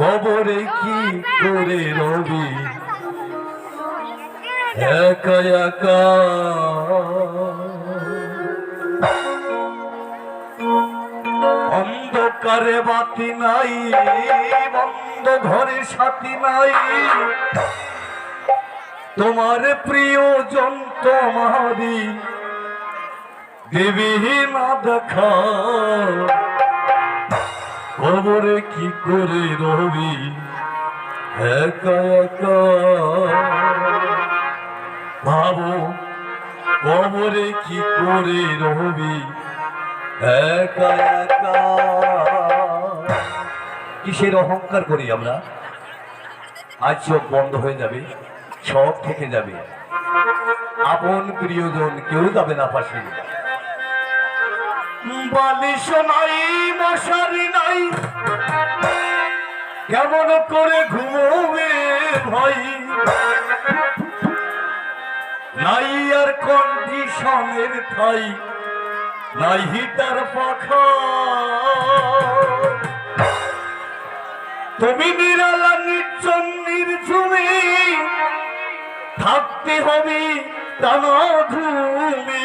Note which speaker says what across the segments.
Speaker 1: কবরে কি করে রবি একা একা। অন্ধকারে বাতি নাই, বন্ধ ঘরে সাথী নাই। তোমার প্রিয়জন তোমারি দেবী না দেখা কি করে রবি? একা একা। ভাবো কবরে কি করে রবি? একা একা। কিসের অহংকার করি আমরা? আজ চোখ বন্ধ হয়ে যাবে, সব থেকে যাবে। আপন প্রিয়জন কেউ যাবে না পাশে। বালিশ নাই, মশারি নাই। কেমন করে ঘুমোবে ভাই? নাই আর কন্ডিশনের ঠাই নাই হিটার পাখা। তুমি নিরালা, নির্জন, নির্ঝুমে, থাকতে হবে টানা ঘুমে।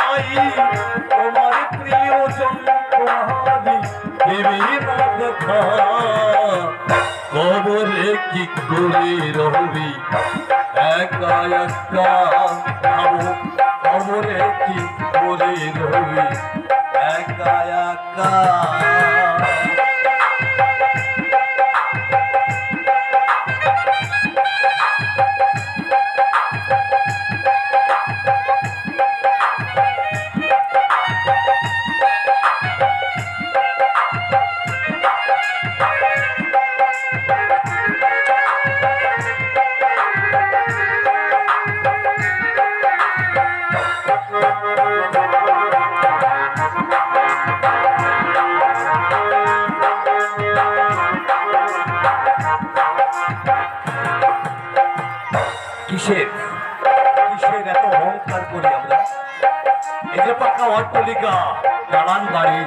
Speaker 1: নাই তোমার প্রিয়জন তোমারি দেবী না দেখা কবরে কি করে রবি? একা একা কবরে কি করে একা একা কিসের? কিসের এত অহংকার করি আমরা? যে পাকা অট্টলিকা, দালান বাড়ি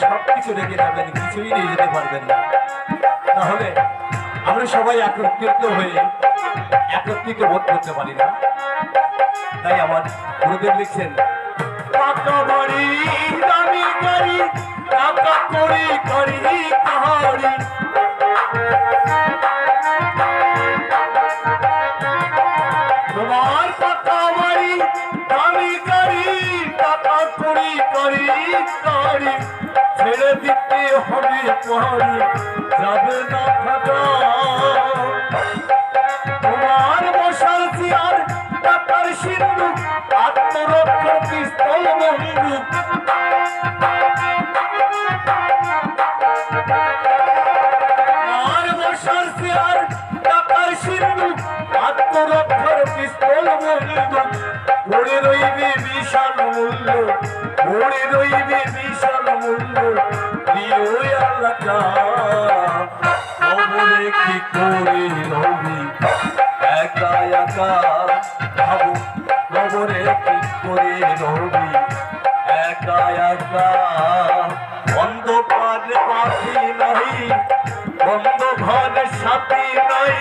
Speaker 1: সব কিছু রেখে যাবেন, কিছুই নিয়ে যেতে পারবেন না। তাহলে আমরা সবাই একত্রিত হয়ে একত্রিত বোধ করতে পারি না। তাই আমার গুরুদেব লিখছেন, পাকা বাড়ি, দামি গাড়ি, টাকা করি করি কাহারি করি করি করি। ছেড়ে দিতে হবে পাহাড়ি যাবে না ফাটা তোমার বসার চেয়ার, টাকার সিন্ধু আত্মরক্ষা পিস্তল বন্দুক একা একা অন্ধকার পাখি নাই বন্ধ ঘরে সাথী নাই।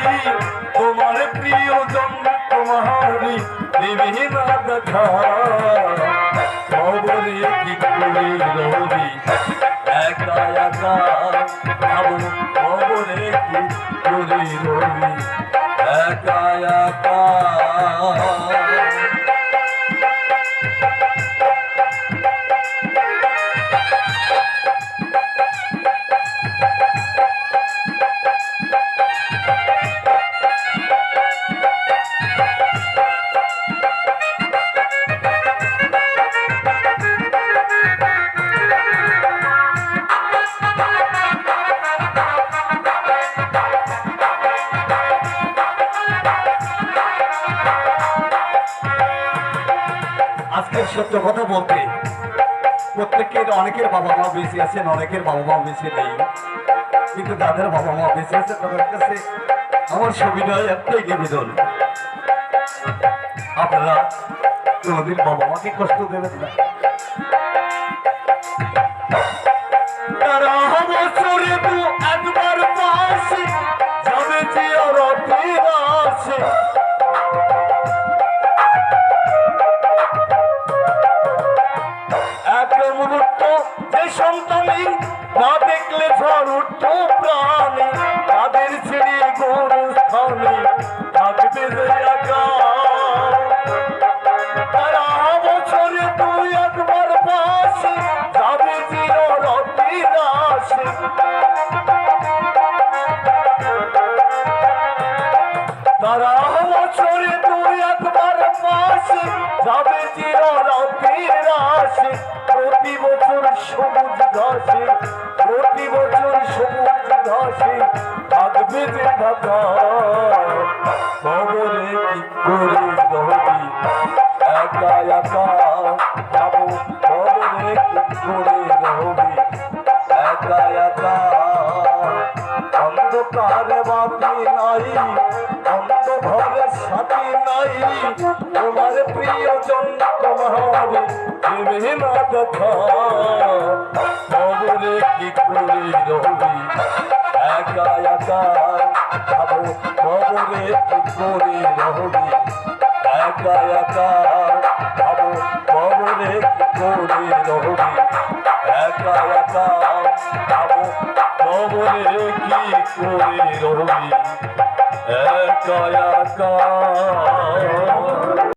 Speaker 1: তোমার প্রিয়জন তোমারি দেবী না দেখা খবরে কি করে রবি, একা একা খবরে কি করে রবি, একা একা। এই সত্য কথা বলতে, প্রত্যেকের অনেকের বাবা মা বেশি আছেন, অনেকের বাবা মা বেশি নেই। কিন্তু তাদের বাবা মা বেশি আছে, তাদের কাছে আমার সুবিধা একটাই নিবেদন। আপনারা কোনোদিন বাবা মাকে কষ্ট দেবেন না। তারা বছরে তুই একবার পাশে যাবে চিররতি দাসে প্রতি বছর সবুজ ঘাসে, প্রতি বছর সবুজ ঘাসে থাকবে যে ঢাকা খবরে কি করে রহবি একা একা যাব। খবরে কি করে রহবি একা একা অন্ধকারে বাতি নাই, অন্ধকারে সাথী নাই। তোমার প্রিয়জন তোমার দেবে না দেখা খবরে কি করে রহবি একা একা যাব খবরে কি করে রহবি একা একা যাব খবরে মনে রহবে একা একা যাব খবরে কি করে রহবে একা একা।